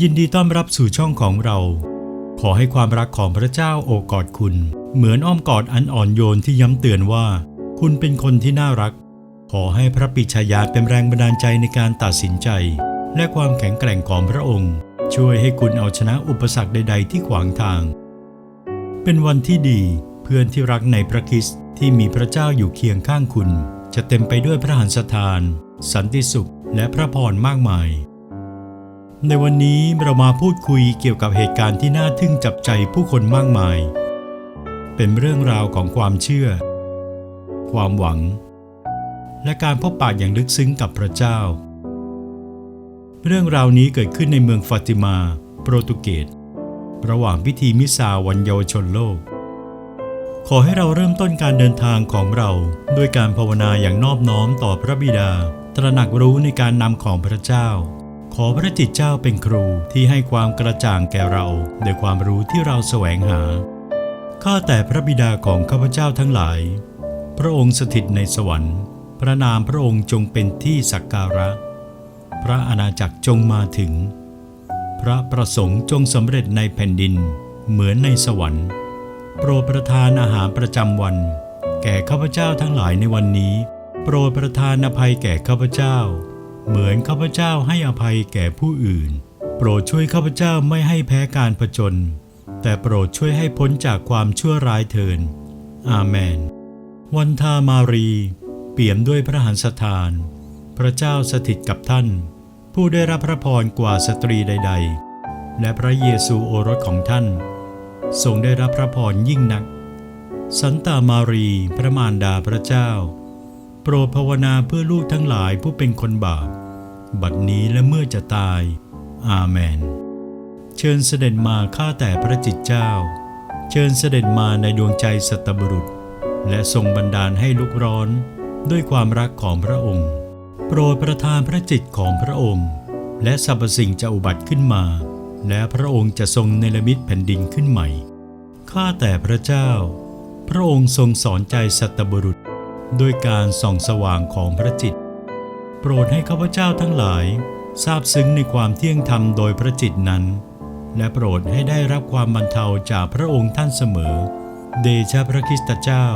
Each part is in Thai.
ยินดีต้อนรับสู่ช่องของเรา ขอให้ความรักของพระเจ้าโอบกอดคุณ เหมือนอ้อมกอดอันอ่อนโยนที่ย้ำเตือนว่า คุณเป็นคนที่น่ารัก ขอให้พระปิชายาเป็นแรงบันดาลใจในการตัดสินใจ และความแข็งแกร่งของพระองค์ ช่วยให้คุณเอาชนะอุปสรรคใด ๆ ที่ขวางทาง เป็นวันที่ดีเพื่อนที่รักในพระคริสต์ที่มีพระเจ้าอยู่เคียงข้างคุณ จะเต็มไปด้วยพระหันสถาน สันติสุขและพระพรมากมาย ในวันนี้เรามาพูดคุยเกี่ยวกับเหตุการณ์ที่น่าทึ่งจับใจผู้คนมากมาย เป็นเรื่องราวของความเชื่อ ความหวัง และการพบปะอย่างลึกซึ้งกับพระเจ้า เรื่องราวนี้เกิดขึ้นในเมืองฟาติมา โปรตุเกส ระหว่างพิธีมิซาวันเยาวชนโลก ขอให้เราเริ่มต้นการเดินทางของเราด้วยการภาวนาอย่างนอบน้อมต่อพระบิดา ตระหนักรู้ในการนำของพระเจ้า ขอพระจิตเจ้าเป็นครูที่ให้ความกระจ่างแก่เราด้วยความรู้ที่เราแสวงหา ข้าแต่พระบิดาของข้าพเจ้าทั้งหลาย พระองค์สถิตในสวรรค์ พระนามพระองค์จงเป็นที่สักการะ พระอาณาจักรจงมาถึง พระประสงค์จงสำเร็จในแผ่นดิน เหมือนในสวรรค์ โปรดประทานอาหารประจำวัน แก่ข้าพเจ้าทั้งหลายในวันนี้ โปรดประทานอภัยแก่ข้าพเจ้า เหมือนข้าพเจ้าให้อภัยแก่ผู้อื่น โปรดช่วยข้าพเจ้าไม่ให้แพ้การผจญแต่โปรดช่วยให้พ้นจากความชั่วร้ายเถิน อาเมน วันทามารี เปี่ยมด้วยพระหันสถาน พระเจ้าสถิตกับท่าน ผู้ได้รับพระพรกว่าสตรีใด ๆ และพระเยซูโอรสของท่าน ทรงได้รับพระพรยิ่งนัก สันตามารี พระมารดาพระเจ้า โปรดภาวนาเพื่อลูกทั้งหลายผู้เป็นคนบาป บัดนี้และเมื่อจะตาย อาเมน เชิญเสด็จมาข้าแต่พระจิตเจ้า เชิญเสด็จมาในดวงใจสัตบุรุษ และทรงบันดาลให้ลุกร้อนด้วยความรักของพระองค์ โปรดประทานพระจิตของพระองค์ และสรรพสิ่งจะอุบัติขึ้นมา และพระองค์จะทรงเนรมิตแผ่นดินขึ้นใหม่ ข้าแต่พระเจ้า พระองค์ทรงสอนใจสัตบุรุษ ด้วยการส่องสว่างของพระจิต รดให้ข้าพเจ้าทั้งหลายทราบซึ้งในความเที่ยงธรรมโดยพระจิตนั้น และโปรดให้ได้รับความบรรเทาจากพระองค์ท่านเสมอ เดชะพระคริสตเจ้า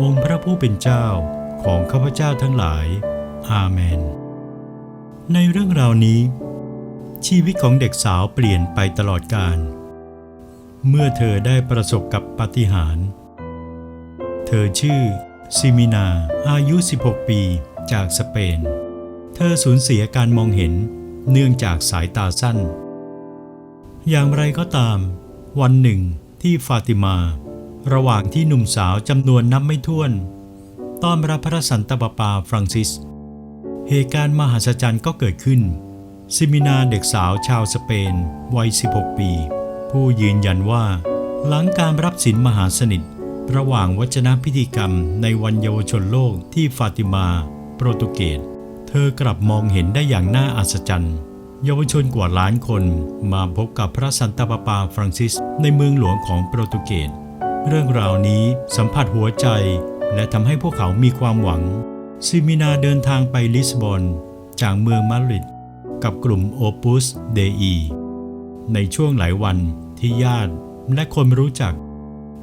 องค์พระผู้เป็นเจ้าของข้าพเจ้าทั้งหลาย อาเมน ในเรื่องราวนี้ ชีวิตของเด็กสาวเปลี่ยนไปตลอดกาลเมื่อเธอได้ประสบกับปาฏิหาริย์เธอชื่อซิมินาอายุ 16 ปีจากสเปน เธอสูญเสียการมองเห็นเนื่องจากสายตาสั้น อย่างไรก็ตาม วันหนึ่งที่ฟาติมา ระหว่างที่หนุ่มสาวจำนวนนับไม่ถ้วน ต้อนรับพระสันตะปาปาฟรังซิส เหตุการณ์มหัศจรรย์ก็เกิดขึ้น ซิมินาเด็กสาวชาวสเปน วัย 16 ปี ผู้ยืนยันว่า หลังการรับศีลมหาสนิท ระหว่างวัจนพิธีกรรมในวันเยาวชนโลกที่ฟาติมา โปรตุเกส ธอกลับมองเห็นได้อย่างน่าอัศจรรย์ เยาวชนกว่าล้านคนมาพบกับพระสันตะปาปาฟรังซิสในเมืองหลวงของโปรตุเกส เรื่องราวนี้สัมผัสหัวใจ และทำให้พวกเขามีความหวัง ซิมินาเดินทางไปลิสบอน จากเมืองมาดริดกับกลุ่มโอปุสเดอีในช่วงหลายวันที่ญาติและคนรู้จัก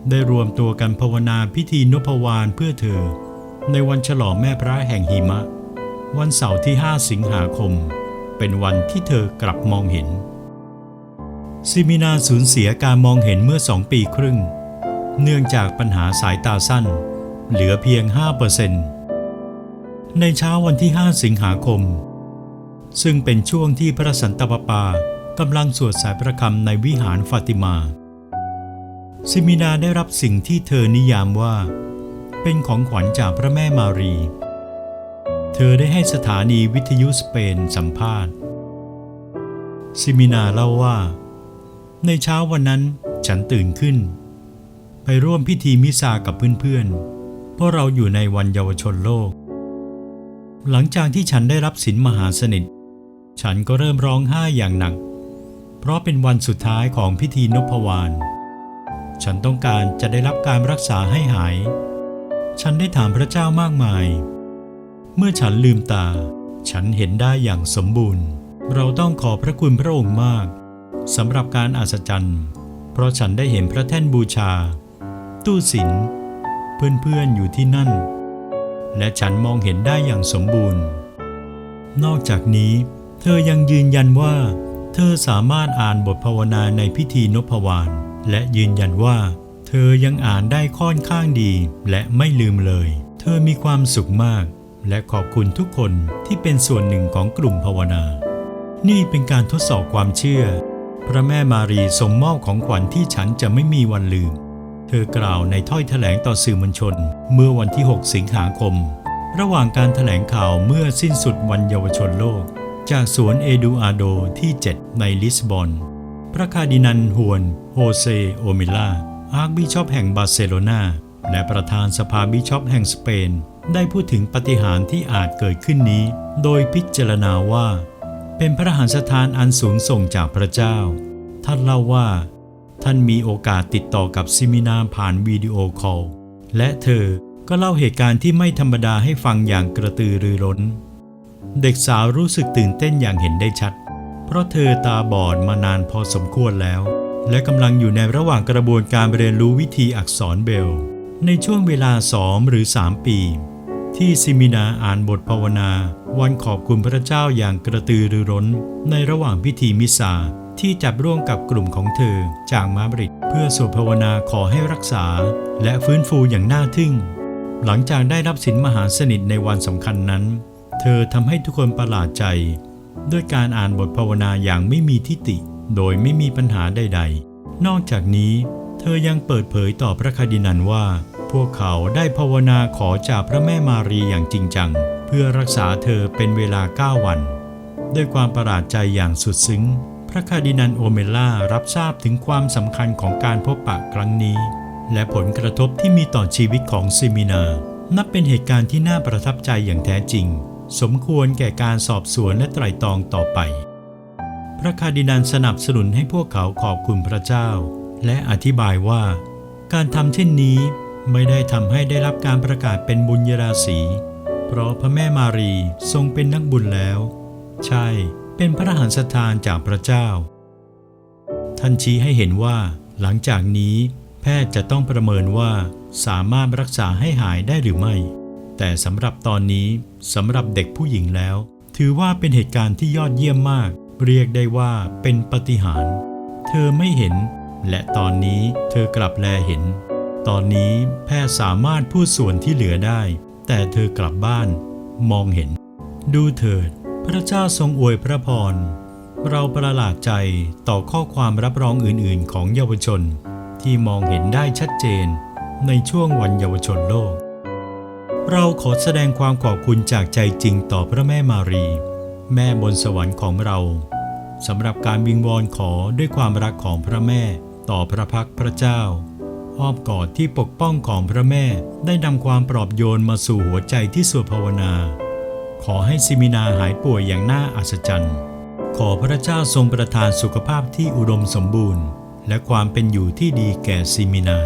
ได้รวมตัวกันภาวนาพิธีนพวานเพื่อเธอ ในวันฉลองแม่พระแห่งหิมะ วันเสาร์ที่ 5 สิงหาคม เป็นวันที่เธอกลับมองเห็น ซิมินาสูญเสียการมองเห็นเมื่อสองปีครึ่ง เนื่องจากปัญหาสายตาสั้น เหลือเพียง 5%ในเช้าวันที่ 5 สิงหาคม ซึ่งเป็นช่วงที่พระสันตะปาปากำลังสวดสายประคำในวิหารฟาติมา ซิมินาได้รับสิ่งที่เธอนิยามว่า เป็นของขวัญจากพระแม่มารี เธอได้ให้สถานีวิทยุสเปนสัมภาษณ์ซิมินาเล่าว่า ในเช้าวันนั้นฉันตื่นขึ้น ไปร่วมพิธีมิซากับเพื่อนๆ เพราะเราอยู่ในวันเยาวชนโลก หลังจากที่ฉันได้รับศีลมหาสนิท ฉันก็เริ่มร้องไห้อย่างหนัก เพราะเป็นวันสุดท้ายของพิธีนพวาน ฉันต้องการจะได้รับการรักษาให้หาย ฉันได้ถามพระเจ้ามากมาย เมื่อฉันลืมตา ฉันเห็นได้อย่างสมบูรณ์ เราต้องขอพระคุณพระองค์มากสำหรับการอัศจรรย์ เพราะฉันได้เห็นพระแท่นบูชา ตู้ศิลป์เพื่อนๆอยู่ที่นั่น และฉันมองเห็นได้อย่างสมบูรณ์ นอกจากนี้ เธอยังยืนยันว่า เธอสามารถอ่านบทภาวนาในพิธีนพวานและยืนยันว่า เธอยังอ่านได้ค่อนข้างดีและไม่ลืมเลย เธอมีความสุขมาก และขอบคุณทุกคนที่เป็นส่วนหนึ่งของกลุ่มภาวนา นี่เป็นการทดสอบความเชื่อ พระแม่มารีทรงมอบของขวัญที่ฉันจะไม่มีวันลืม เธอกล่าวในถ้อยแถลงต่อสื่อมวลชน เมื่อวันที่ 6 สิงหาคม ระหว่างการแถลงข่าวเมื่อสิ้นสุดวันเยาวชนโลก จากสวนเอดูอาโดที่ 7 ในลิสบอน พระคาร์ดินันฮวนโฮเซโอมิล่าอาร์คบิชอปแห่งบาร์เซโลนาและประธานสภาบิชอปแห่งสเปน ได้พูดถึงปาฏิหารย์ที่อาจเกิดขึ้นนี้ โดยพิจารณาว่า เป็นพระหันสถานอันสูงส่งจากพระเจ้า ท่านเล่าว่า ท่านมีโอกาสติดต่อกับซิมินาผ่านวิดีโอคอล และเธอก็เล่าเหตุการณ์ที่ไม่ธรรมดาให้ฟังอย่างกระตือรือร้น เด็กสาวรู้สึกตื่นเต้นอย่างเห็นได้ชัด เพราะเธอตาบอดมานานพอสมควรแล้ว และกำลังอยู่ในระหว่างกระบวนการเรียนรู้วิธีอักษรเบล ในช่วงเวลาสองหรือสามปี ที่ซิมินาอ่านบทภาวนา วันขอบคุณพระเจ้าอย่างกระตือรือร้น ในระหว่างพิธีมิสซาที่จับร่วมกับกลุ่มของเธอจากมาบริดเพื่อสวดภาวนาขอให้รักษา และฟื้นฟูอย่างน่าทึ่ง หลังจากได้รับสินมหาสนิทในวันสำคัญนั้น เธอทำให้ทุกคนประหลาดใจ ด้วยการอ่านบทภาวนาอย่างไม่มีทิฏฐิโดยไม่มีปัญหาใด ๆ นอกจากนี้ เธอยังเปิดเผยต่อพระคดินันว่า พวกเขาได้ภาวนาขอจากพระแม่มารีอย่างจริงจัง เพื่อรักษาเธอเป็นเวลา 9 วัน ด้วยความประหลาดใจอย่างสุดซึ้ง พระคาร์ดินันโอเมล่ารับทราบถึงความสำคัญของการพบปะครั้งนี้ และผลกระทบที่มีต่อชีวิตของซิมินา นับเป็นเหตุการณ์ที่น่าประทับใจอย่างแท้จริง สมควรแก่การสอบสวนและไตร่ตรองต่อไป พระคาร์ดินันสนับสนุนให้พวกเขาขอบคุณพระเจ้า และอธิบายว่า การทำเช่นนี้ ไม่ได้ทำให้ได้รับการประกาศเป็นบุญยราศี เพราะพระแม่มารีทรงเป็นนักบุญแล้ว ใช่เป็นพระหันสถานจากพระเจ้า ท่านชี้ให้เห็นว่า หลังจากนี้แพทย์จะต้องประเมินว่าสามารถรักษาให้หายได้หรือไม่ แต่สำหรับตอนนี้สำหรับเด็กผู้หญิงแล้ว ถือว่าเป็นเหตุการณ์ที่ยอดเยี่ยมมาก เรียกได้ว่าเป็นปาฏิหาร เธอไม่เห็น และตอนนี้เธอกลับแลเห็น ตอนนี้แพทย์สามารถพูดส่วนที่เหลือได้ แต่เธอกลับบ้าน มองเห็น ดูเถิด พระเจ้าทรงอวยพระพร เราประหลาดใจต่อข้อความรับรองอื่นๆ ของเยาวชน ที่มองเห็นได้ชัดเจน ในช่วงวันเยาวชนโลก เราขอแสดงความขอบคุณจากใจจริงต่อพระแม่มารี แม่บนสวรรค์ของเราสำหรับการวิงวอนขอด้วยความรักของพระแม่ต่อพระพักพระเจ้า อ้อมกอดที่ปกป้องของพระแม่ได้นำความปลอบโยนมาสู่หัวใจที่สวดภาวนา ขอให้ซิมินาหายป่วยอย่างน่าอัศจรรย์ ขอพระเจ้าทรงประทานสุขภาพที่อุดมสมบูรณ์ และความเป็นอยู่ที่ดีแก่ซิมินา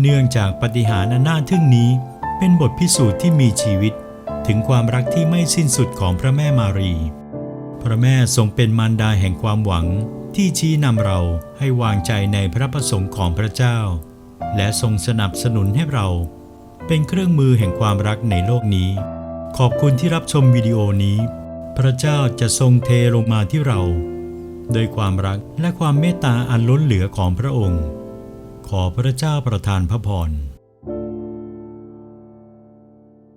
เนื่องจากปฏิหารอันน่าทึ่งนี้เป็นบทพิสูจน์ที่มีชีวิต ถึงความรักที่ไม่สิ้นสุดของพระแม่มารี พระแม่ทรงเป็นมารดาแห่งความหวังที่ชี้นำเราให้วางใจในพระประสงค์ของพระเจ้า และทรงสนับสนุนให้เรา เป็นเครื่องมือแห่งความรักในโลกนี้ ขอบคุณที่รับชมวิดีโอนี้ พระเจ้าจะทรงเทลงมาที่เรา โดยความรักและความเมตตาอันล้นเหลือของพระองค์ ขอพระเจ้าประทานพระพร